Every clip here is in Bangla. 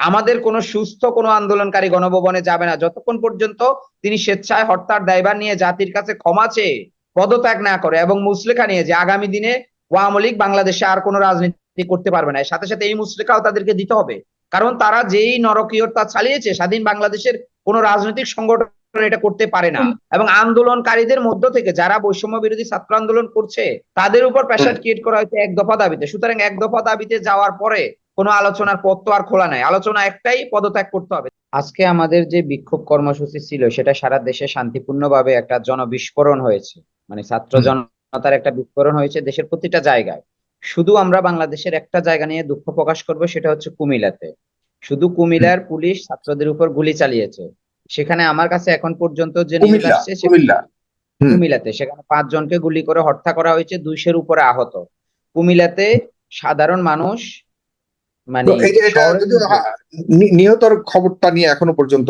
আমাদের কোনো সুস্থ কোনো আন্দোলনকারী গণভবনে যাবে না। যতক্ষণ পর্যন্ত তিনি স্বেচ্ছায় হত্যার দায়ভার নিয়ে জাতির কাছে ক্ষমা চেয়ে পদত্যাগ না করে এবং মুসলেখা নিয়ে যে আগামী দিনে আওয়ামী লীগ বাংলাদেশে আর কোনো রাজনীতি করতে পারবে না সাথে সাথে এই মুসলেখাও তাদেরকে দিতে হবে। কারণ তারা যেই নরকীয়তা চালিয়েছে স্বাধীন বাংলাদেশের কোন রাজনৈতিক সংগঠন এটা করতে পারে না। এবং আন্দোলনকারীদের মধ্য থেকে যারা বৈষম্য বিরোধী ছাত্র আন্দোলন করছে তাদের উপর প্রেশার ক্রিয়েট করা হয়েছে এক দফা দাবিতে। সুতরাং এক দফা দাবিতে যাওয়ার পরে কোনো আলোচনার পথ তো আর খোলা নাই। আলোচনা একটাই পদত্যাগ করতে হবে। আজকে আমাদের যে বিক্ষোভ কর্মসূচি ছিল সেটা সারা দেশে শান্তিপূর্ণভাবে একটা জনবিস্ফোরণ হয়েছে। মানে ছাত্র জনতার একটা বিস্ফোরণ হয়েছে দেশের প্রতিটা জায়গায়। শুধু আমরা বাংলাদেশের একটা জায়গা নিয়ে দুঃখ প্রকাশ করব সেটা হচ্ছে কুমিল্লাতে। শুধু কুমিল্লার পুলিশ ছাত্রদের উপর গুলি চালিয়েছে। সেখানে আমার কাছে এখন পর্যন্ত যে নিউজ আসছে। কুমিল্লাতে। সেখানে পাঁচজনকে গুলি করে হত্যা করা হয়েছে দুইশের উপরে আহত। কুমিল্লাতে সাধারণ মানুষ মানে নিহতর খবরটা নিয়ে এখনও পর্যন্ত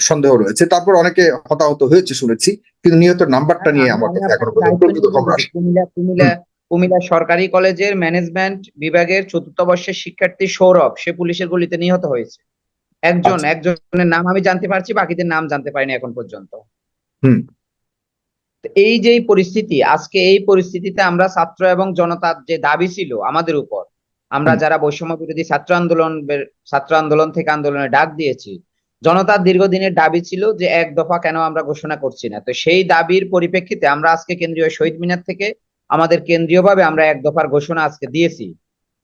সন্দেহ রয়েছে। তারপর অনেকে হতাহত হয়েছে শুনেছি কিন্তু নিহতর নাম্বারটা নিয়ে আমার এখনও পর্যন্ত খবর কুমিল্লা সরকারি কলেজের ম্যানেজমেন্ট বিভাগের চতুর্থ বর্ষের শিক্ষার্থী সৌরভ সে পুলিশের গুলিতে নিহত হয়েছে। একজন আচ্ছা। একজনের নাম আমি জানতে পারছি বাকিদের নাম জানতে পারিনি এখন পর্যন্ত। হুম। এই যে পরিস্থিতি আজকে এই পরিস্থিতিতে আমরা ছাত্র এবং জনতার যে দাবি ছিল আমাদের উপর আমরা যারা বৈষম্য বিরোধী ছাত্র আন্দোলন ছাত্র আন্দোলন থেকে আন্দোলনে ডাক দিয়েছি জনতার দীর্ঘদিনের দাবি ছিল যে এক দফা কেন আমরা ঘোষণা করছি না। তো সেই দাবির পরিপ্রেক্ষিতে আমরা আজকে কেন্দ্রীয় শহীদ মিনার থেকে আমাদের কেন্দ্রীয়ভাবে আমরা এক দফার ঘোষণা আজকে দিয়েছি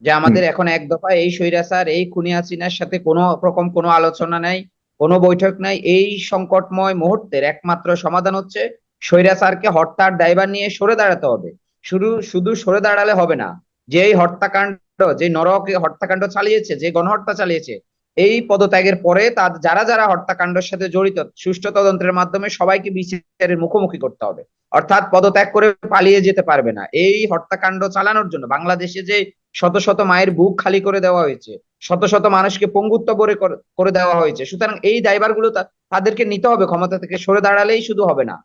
যে আমাদের এখন এক দফা এই স্বৈরাচার এই খুনি হাসিনার সাথে কোনো রকম কোনো আলোচনা নাই কোনো বৈঠক নাই। এই সংকটময় মুহূর্তের একমাত্র সমাধান হচ্ছে স্বৈরাচারকে হত্যার দায়ভার নিয়ে সরে দাঁড়াতে হবে। শুধু শুধু সরে দাঁড়ালে হবে না যে এই হত্যাকাণ্ড যে নরক হত্যাকাণ্ড চালিয়েছে, যে গণহত্যা চালিয়েছে, এই পদত্যাগের পরে তার যারা যারা হত্যাকাণ্ডের সাথে জড়িত, সুষ্ঠু তদন্তের মাধ্যমে সবাইকে বিচারের মুখোমুখি করতে হবে। অর্থাৎ পদত্যাগ করে পালিয়ে যেতে পারবে না। এই হত্যাকাণ্ড চালানোর জন্য বাংলাদেশে যে শত শত মায়ের বুক খালি করে দেওয়া হয়েছে, শত শত মানুষকে পঙ্গুত্ব করে করে দেওয়া হয়েছে, সুতরাং এই দায়ভারগুলো তাদেরকে নিতে হবে, ক্ষমতা থেকে সরে দাঁড়ালেই শুধু হবে না।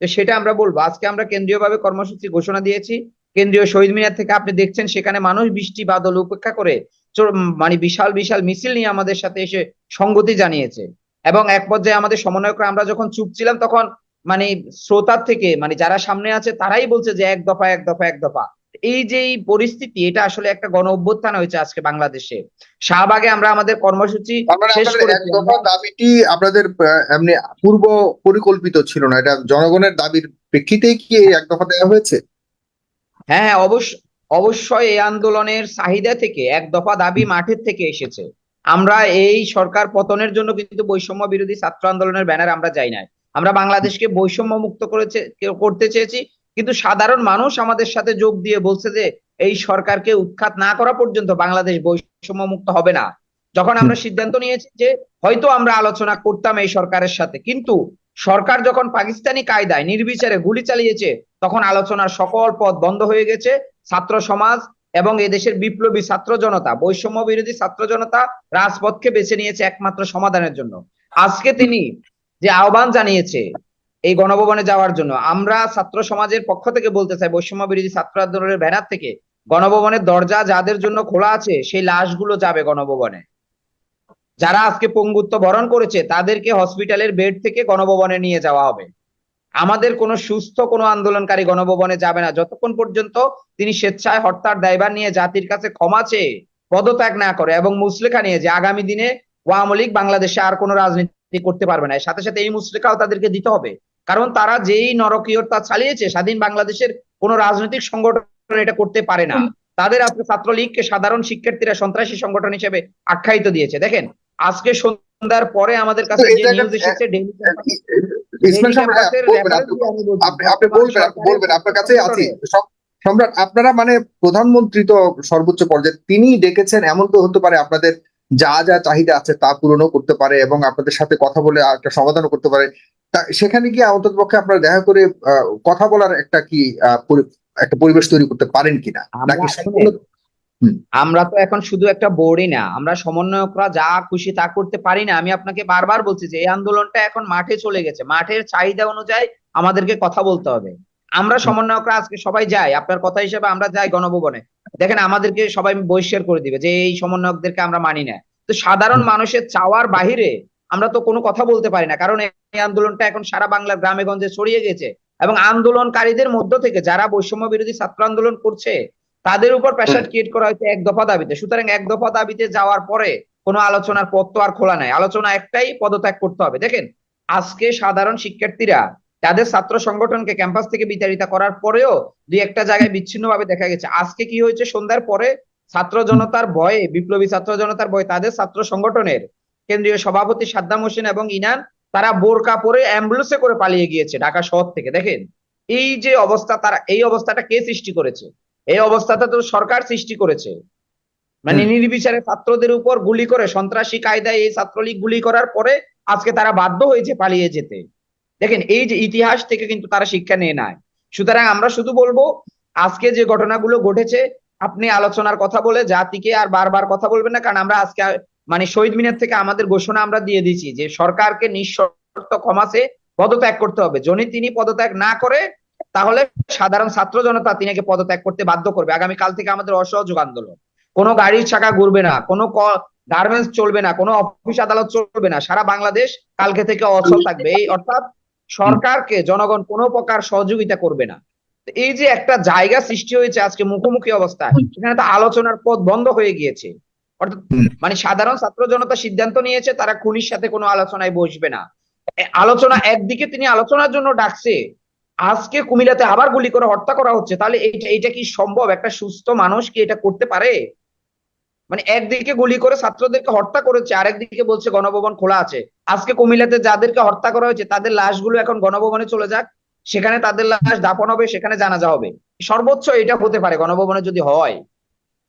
তো সেটা আমরা বলব। আজকে আমরা কেন্দ্রীয়ভাবে কর্মসূচি ঘোষণা দিয়েছি। কেন্দ্রীয় শহীদ মিনার থেকে আপনি দেখছেন সেখানে মানুষ বৃষ্টি বাদল উপেক্ষা করে মানে বিশাল বিশাল মিছিল নিয়ে আমাদের সাথে এসে সঙ্গতি জানিয়েছে। এবং এক পর্যায়ে আমাদের সমন্বয়করা আমরা যখন চুপ ছিলাম তখন মানে শ্রোতার থেকে মানে যারা সামনে আছে তারাই বলছে যে এক দফা এক দফা এক দফা। এই যে এই পরিস্থিতি এটা আসলে একটা গণ অভ্যুত্থান হয়েছে আজকে বাংলাদেশে। শাহবাগে আমরা আমাদের কর্মসূচি শেষ এক দফা দাবিটি আপনাদের এমনি পূর্ব পরিকল্পিত ছিল না এটা জনগণের দাবির প্রেক্ষিতেই কি এই এক দফা দেওয়া হয়েছে? হ্যাঁ হ্যাঁ অবশ্য অবশ্যই এই আন্দোলনের চাহিদা থেকে এক দফা দাবি মাঠের থেকে এসেছে। আমরা এই সরকার পতনের জন্য কিন্তু বৈষম্য বিরোধী ছাত্র আন্দোলনের ব্যানার আমরা যাই নাই। আমরা বাংলাদেশকে বৈষম্য মুক্ত করেছে করতে চেয়েছি কিন্তু সাধারণ মানুষ আমাদের সাথে যোগ দিয়ে বলছে যে এই সরকারকে উৎখাত না করা পর্যন্ত বাংলাদেশ বৈষম্য মুক্ত হবে না। যখন আমরা সিদ্ধান্ত নিয়েছি যে হয়তো আমরা আলোচনা করতাম এই সরকারের সাথে কিন্তু সরকার যখন পাকিস্তানি কায়দায় নির্বিচারে গুলি চালিয়েছে, তখন আলোচনার সকল পথ বন্ধ হয়ে গেছে। ছাত্র সমাজ এবং এদেশের বিপ্লবী ছাত্র জনতা, বৈষম্য বিরোধী ছাত্র জনতা রাজপথকে বেছে নিয়েছে একমাত্র সমাধানের জন্য। আজকে তিনি যে আহ্বান জানিয়েছে এই গণভবনে যাওয়ার জন্য, আমরা ছাত্র সমাজের পক্ষ থেকে বলতে চাই, বৈষম্য বিরোধী ছাত্র আন্দোলনের ব্যানার থেকে গণভবনের দরজা যাদের জন্য খোলা আছে, সেই লাশগুলো যাবে গণভবনে। যারা আজকে পঙ্গুত্ব বরণ করেছে, তাদেরকে হসপিটালের বেড থেকে গণভবনে নিয়ে যাওয়া হবে। আমাদের কোনো সুস্থ, কোনো আন্দোলনকারী গণভবনে যাবে না। যতক্ষণ পর্যন্ত তিনি স্বেচ্ছায় হত্যার দায়ভার নিয়ে জাতির কাছে ক্ষমা চেয়ে পদত্যাগ না করে এবং মুসলেখা নিয়ে যে আগামী দিনে আওয়ামী লীগ বাংলাদেশে আর কোনো রাজনীতি করতে পারবে না সাথে সাথে এই মুসলেখাও তাদেরকে দিতে হবে। কারণ তারা যেই নরকীয়তা চালিয়েছে, স্বাধীন বাংলাদেশের কোনো রাজনৈতিক সংগঠন এটা করতে পারে না। তাদের আজকে ছাত্রলীগকে সাধারণ শিক্ষার্থীরা সন্ত্রাসী সংগঠন হিসেবে আখ্যায়িত দিয়েছে। দেখেন আজকে সন্ধ্যার পরে আমাদের কাছে যে নিউজ এসেছে ডেইলি আপনি বলবেন বলবেন আপনার কাছে আছি। সম্রাট আপনারা মানে প্রধানমন্ত্রী তো সর্বোচ্চ পর্যায়ে তিনি ডেকেছেন এমন তো হতে পারে আপনাদের যা যা চাহিদা আছে তা পূরণও করতে পারে এবং আপনাদের সাথে কথা বলে একটা সমাধানও করতে পারে। সেখানে কি অন্তত পক্ষে আপনারা দেখা করে আহ, কথা বলার একটা কি আহ, একটা পরিবেশ তৈরি করতে পারেন কিনা? নাকি। আমরা তো এখন শুধু একটা বোর্ডই না আমরা সমন্বয়করা যা খুশি তা করতে পারি না। আমি আপনাকে বারবার বলছি যে এই আন্দোলনটা এখন মাঠে চলে গেছে। মাঠের চাহিদা অনুযায়ী আমাদেরকে কথা বলতে হবে। আমরা সমন্বয়করা আজকে সবাই যাই আপনার কথা হিসেবে আমরা যাই গণভবনে। দেখেন আমাদেরকে সবাই বহিষ্কার করে দিবে যে এই সমন্বয়কদেরকে আমরা মানি না। তো সাধারণ মানুষের চাওয়ার বাহিরে আমরা তো কোনো কথা বলতে পারি না কারণ এই আন্দোলনটা এখন সারা বাংলার গ্রামে গঞ্জে ছড়িয়ে গেছে। এবং আন্দোলনকারীদের মধ্য থেকে যারা বৈষম্য বিরোধী ছাত্র আন্দোলন করছে তাদের উপর প্রেশার ক্রিয়েট করা হয়েছে এক দফা দাবিতে। সুতরাং এক দফা দাবিতে যাওয়ার পরে কোনো আলোচনার পথ তো আর খোলা নাই। আলোচনা একটাই, পদত্যাগ করতে হবে। দেখেন, আজকে সাধারণ শিক্ষার্থীরা তাদের ছাত্র সংগঠনকে ক্যাম্পাস থেকে বিতাড়িত করার পরেও দুই একটা জায়গায় বিচ্ছিন্নভাবে দেখা গেছে। আজকে কি হয়েছে? সন্ধ্যার পরে ছাত্র জনতার ভয়ে, বিপ্লবী ছাত্র জনতার ভয়ে তাদের ছাত্র সংগঠনের কেন্দ্রীয় সভাপতি সাদ্দাম হোসেন এবং ইনান, তারা বোরকা পরে অ্যাম্বুলেন্সে করে পালিয়ে গিয়েছে ঢাকা শহর থেকে। দেখেন, এই যে অবস্থা, তারা, এই অবস্থাটা কে সৃষ্টি করেছে? এই অবস্থাটা তো সরকার সৃষ্টি করেছে। মানে নির্বিচারে ছাত্রদের উপর গুলি করে সন্ত্রাসী কায়দায় এই ছাত্রলীগ গুলি করার পরে আজকে তারা বাধ্য হয়েছে পালিয়ে যেতে। দেখেন এই যে ইতিহাস থেকে কিন্তু তারা শিক্ষা নিয়ে নেয়। সুতরাং আমরা শুধু বলব আজকে যে ঘটনাগুলো ঘটেছে আপনি আলোচনার কথা বলে জাতিকে আর বারবার কথা বলবেন না কারণ আমরা আজকে মানে শহীদ মিনার থেকে আমাদের ঘোষণা আমরা দিয়ে দিয়েছি যে সরকারকে নিঃশর্ত ক্ষমাসে পদত্যাগ করতে হবে। যদি তিনি পদত্যাগ না করে তাহলে সাধারণ ছাত্র জনতা তিনাকে পদত্যাগ করতে বাধ্য করবে। আগামী কাল থেকে আমাদের অসহযোগ আন্দোলন। কোনো গাড়ির চাকা ঘুরবে না, কোনো গার্মেন্টস চলবে না, কোনো অফিস আদালত চলবে না, সারা বাংলাদেশ কালকে থেকে অচল থাকবে। এই অর্থাৎ সরকারকে জনগণ কোনো প্রকার সহযোগিতা করবে না। এই যে একটা জায়গা সৃষ্টি হয়েছে আজকে মুখোমুখি অবস্থায় সেখানে তো আলোচনার পথ বন্ধ হয়ে গিয়েছে। অর্থাৎ মানে সাধারণ ছাত্র জনতা সিদ্ধান্ত নিয়েছে, তারা খুনির সাথে কোনো আলোচনায় বসবে না। আলোচনা একদিকে তিনি আলোচনার জন্য ডাকছে আজকে কুমিল্লাতে আবার গুলি করে হত্যা করা হচ্ছে, তাহলে এইটা এটা কি সম্ভব? একটা সুস্থ মানুষ কি এটা করতে পারে? মানে একদিকে গুলি করে ছাত্রদেরকে হত্যা করেছে, আরেকদিকে বলছে গণভবন খোলা আছে। আজকে কুমিল্লাতে যাদেরকে হত্যা করা হয়েছে, তাদের লাশগুলো এখন গণভবনে চলে যাক, সেখানে তাদের লাশ দাপন হবে, সেখানে জানাজা হবে। সর্বোচ্চ এটা হতে পারে, গণভবনে যদি হয়।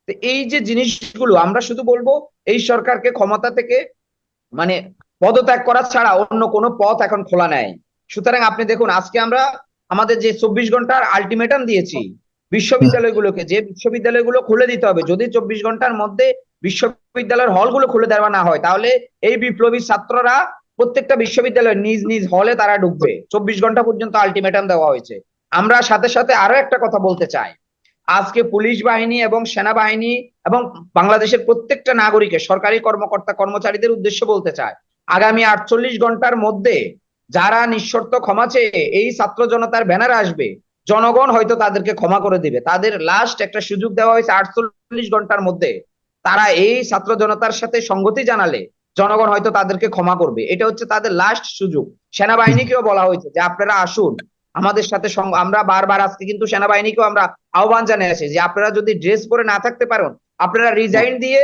তো এই যে জিনিসগুলো, আমরা শুধু বলব, এই সরকারকে ক্ষমতা থেকে মানে পদত্যাগ করা ছাড়া অন্য কোনো পথ এখন খোলা নেই। সুতরাং আপনি দেখুন, আজকে আমরা আমাদের যে চব্বিশ ঘণ্টার আলটিমেটাম দিয়েছি, বিশ্ববিদ্যালয়গুলোকে, যে বিশ্ববিদ্যালয়গুলো খুলে দিতে হবে, যদি চব্বিশ ঘণ্টার মধ্যে বিশ্ববিদ্যালয়ের হলগুলো খুলে দেওয়া না হয়, তাহলে এই বিপ্লবী ছাত্ররা প্রত্যেকটা বিশ্ববিদ্যালয়ের নিজ নিজ হলে তারা ঢুকবে। চব্বিশ ঘণ্টা পর্যন্ত আলটিমেটাম দেওয়া হয়েছে। আমরা সাথে সাথে আরও একটা কথা বলতে চাই। আজকে পুলিশ বাহিনী এবং সেনাবাহিনী এবং বাংলাদেশের প্রত্যেকটা নাগরিকের, সরকারি কর্মকর্তা কর্মচারীদের উদ্দেশ্যে বলতে চায় আগামী আটচল্লিশ ঘণ্টার মধ্যে যারা নিঃশর্ত ক্ষমা চেয়ে এই ছাত্র জনতার ব্যানার আসবে, জনগণ হয়তো তাদেরকে ক্ষমা করে দিবে। তাদের লাস্ট একটা সুযোগ দেওয়া হয়েছে আটচল্লিশ ঘণ্টার মধ্যে। তারা এই ছাত্র জনতার সাথে সঙ্গতি জানালে জনগণ হয়তো তাদেরকে ক্ষমা করবে। এটা হচ্ছে তাদের লাস্ট সুযোগ। সেনাবাহিনীকেও বলা হয়েছে যে আপনারা আসুন, আমাদের সাথে আমরা বারবার আজকে কিন্তু সেনাবাহিনীকেও আমরা আহ্বান জানিয়ে জানিয়েছি যে আপনারা যদি ড্রেস পরে না থাকতে পারেন, আপনারা রিজাইন দিয়ে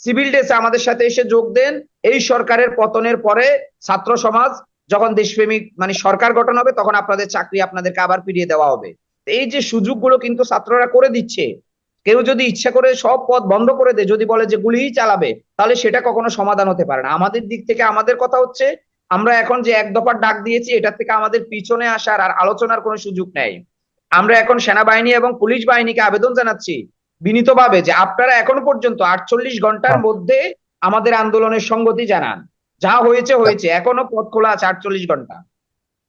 সিভিল ড্রেসে আমাদের সাথে এসে যোগ দেন। এই সরকারের পতনের পরে ছাত্র সমাজ যখন দেশপ্রেমিক মানে সরকার গঠন হবে তখন আপনাদের চাকরি আপনাদেরকে আবার ফিরিয়ে দেওয়া হবে। এই যে সুযোগগুলো কিন্তু ছাত্ররা করে দিচ্ছে। কেউ যদি ইচ্ছা করে সব পথ বন্ধ করে দেয় যদি বলে যে গুলিই চালাবে তাহলে সেটা কখনো সমাধান হতে পারে না। আমাদের দিক থেকে আমাদের কথা হচ্ছে আমরা এখন যে এক দফার ডাক দিয়েছি এটা থেকে আমাদের পিছনে আসার আর আলোচনার কোনো সুযোগ নেই। আমরা এখন সেনাবাহিনী এবং পুলিশ বাহিনীকে আবেদন জানাচ্ছি বিনীতভাবে যে আপনারা এখনও পর্যন্ত আটচল্লিশ ঘণ্টার হ্যাঁ। মধ্যে আমাদের আন্দোলনের সঙ্গতি জানান। যা হয়েছে হয়েছে। এখনও পথ খোলা আছে আটচল্লিশ ঘণ্টা।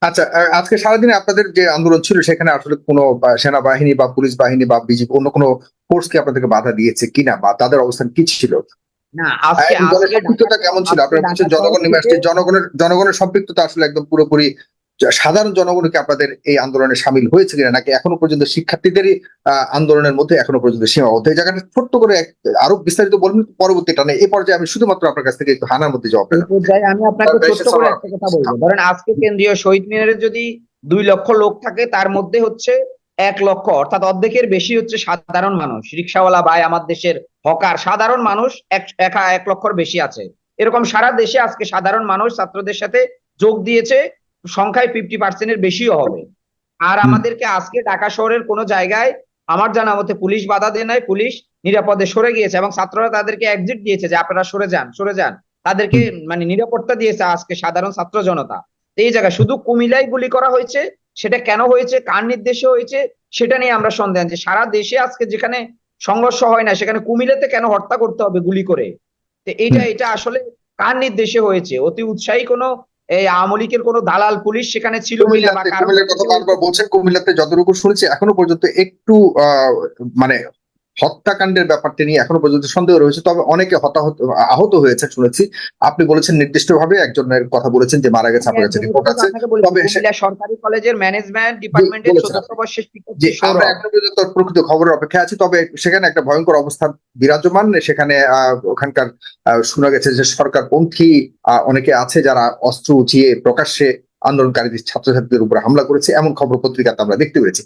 আচ্ছা আজকে সারাদিনে আপনাদের যে আন্দোলন ছিল সেখানে আসলে কোনো সেনাবাহিনী বা পুলিশ বাহিনী বা বিজেপি অন্য কোনো ফোর্স কি আপনাদেরকে বাধা দিয়েছে কিনা? বা তাদের অবস্থান কি ছিল? না আজকে কেমন ছিল? আপনারা জনগণ নেমে আসছে জনগণের জনগণের সম্পৃক্ততা আসলে একদম পুরোপুরি সাধারণ জনগণকে আপনাদের এই আন্দোলনে সামিল হয়েছে কিনা? নাকি এখনও পর্যন্ত শিক্ষার্থীদেরই আহ, আন্দোলনের মধ্যে এখনও পর্যন্ত সীমাবদ্ধ এই জায়গাটা ছোট্ট করে আরও বিস্তারিত বলবেন পরবর্তী টানে এই পর্যায়ে আমি শুধুমাত্র আপনার কাছ থেকে একটু হানার মধ্যে জবাব আমি আপনাকে ছোট্ট করে একটা কথা বলব। ধরেন আজকে কেন্দ্রীয় শহীদ মিনারে যদি দুই লক্ষ লোক থাকে তার মধ্যে হচ্ছে এক লক্ষ অর্থাৎ অর্ধেকের বেশি হচ্ছে সাধারণ মানুষ। রিক্সাওয়ালা ভাই আমার দেশের হকার সাধারণ মানুষ এক এক এক লক্ষর বেশি আছে। এরকম সারা দেশে আজকে সাধারণ মানুষ ছাত্রদের সাথে যোগ দিয়েছে। সংখ্যায় ফিফটি পার্সেন্টের বেশিও হবে। আর আমাদেরকে আজকে ঢাকা শহরের কোনো জায়গায় আমার জানা মতে পুলিশ বাধা দেয় নাই পুলিশ নিরাপদে সরে গিয়েছে এবং ছাত্ররা তাদেরকে এক্সিট দিয়েছে যে আপনারা সরে যান সরে যান। তাদেরকে মানে নিরাপত্তা দিয়েছে আজকে সাধারণ ছাত্র জনতা। এই জায়গায় শুধু কুমিল্লায় গুলি করা হয়েছে সেটা কেন হয়েছে কার নির্দেশে হয়েছে সেটা নিয়ে আমরা সন্দেহ যে সারা দেশে আজকে যেখানে সংঘর্ষ হয় না সেখানে কুমিল্লাতে কেন হত্যা করতে হবে গুলি করে? তো এইটা এটা আসলে কার নির্দেশে হয়েছে? অতি উৎসাহী কোনো এই আওয়ামী লীগের কোনো দালাল পুলিশ সেখানে ছিল কুমিল্লাতে কারও কথা বারবার বলছেন কুমিল্লাতে যতটুকু শুনেছি এখনও পর্যন্ত একটু আহ, মানে হত্যাকাণ্ডের ব্যাপারটি নিয়ে এখনও পর্যন্ত সন্দেহ রয়েছে তবে অনেকে হতাহত আহত হয়েছে শুনেছি। আপনি বলেছেন নির্দিষ্টভাবে একজনের কথা বলেছেন যে মারা গেছে আপনার কাছে রিপোর্ট আছে। তবে সরকারি কলেজের ম্যানেজমেন্ট ডিপার্টমেন্টের চতুর্থ বর্ষের আমরা এখনও পর্যন্ত প্রকৃত খবরের অপেক্ষায় আছি তবে সেখানে একটা ভয়ঙ্কর অবস্থা বিরাজমান। সেখানে আহ, ওখানকার শোনা গেছে যে সরকারপন্থী আহ, অনেকে আছে যারা অস্ত্র উঁচিয়ে প্রকাশ্যে আন্দোলনকারীদের ছাত্রছাত্রীদের উপর হামলা করেছে। এমন খবর পত্রিকাতে আমরা দেখতে পেয়েছি